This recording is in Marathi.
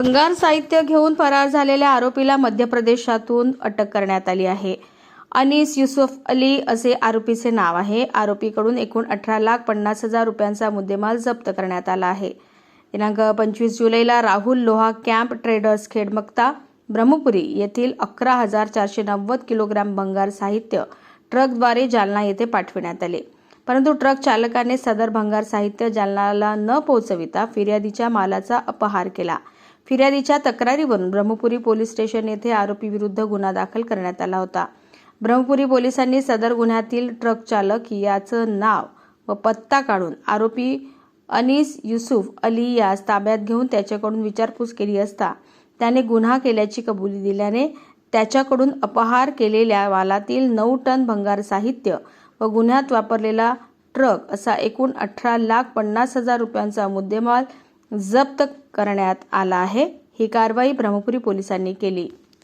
भंगार साहित्य घेऊन फरार झालेल्या आरोपीला मध्य प्रदेशातून अटक करण्यात आली आहे. अनिस युसुफ अली असे आरोपीचे नाव आहे. आरोपीकडून एकूण अठरा लाख पन्नास हजार रुपयांचा मुद्देमाल जप्त करण्यात आला आहे. दिनांक पंचवीस जुलैला राहुल लोहा कॅम्प ट्रेडर्स खेडमक्ता ब्रह्मपुरी येथील अकरा हजार चारशे नव्वद किलोग्राम भंगार साहित्य ट्रकद्वारे जालना येथे पाठविण्यात आले. परंतु ट्रक चालकाने सदर भंगार साहित्य जालनाला न पोहोचविता फिर्यादीच्या मालाचा अपहार केला. फिर्यादीच्या तक्रारीवरून ब्रह्मपुरी पोलीस स्टेशन येथे आरोपीविरुद्ध गुन्हा दाखल करण्यात आला होता. ब्रह्मपुरी पोलिसांनी सदर गुन्ह्यातील ट्रक चालक याचं नाव व पत्ता काढून आरोपी अनीस युसुफ अली यास ताब्यात घेऊन त्याच्याकडून विचारपूस केली असता त्याने गुन्हा केल्याची कबुली दिल्याने त्याच्याकडून अपहार केलेल्या वालातील नऊ टन भंगार साहित्य व गुन्ह्यात वापरलेला ट्रक असा एकूण अठरा लाख पन्नास हजार रुपयांचा मुद्देमाल जप्त करण्यात आला आहे. ही कारवाई ब्रह्मपुरी पोलिसांनी केली.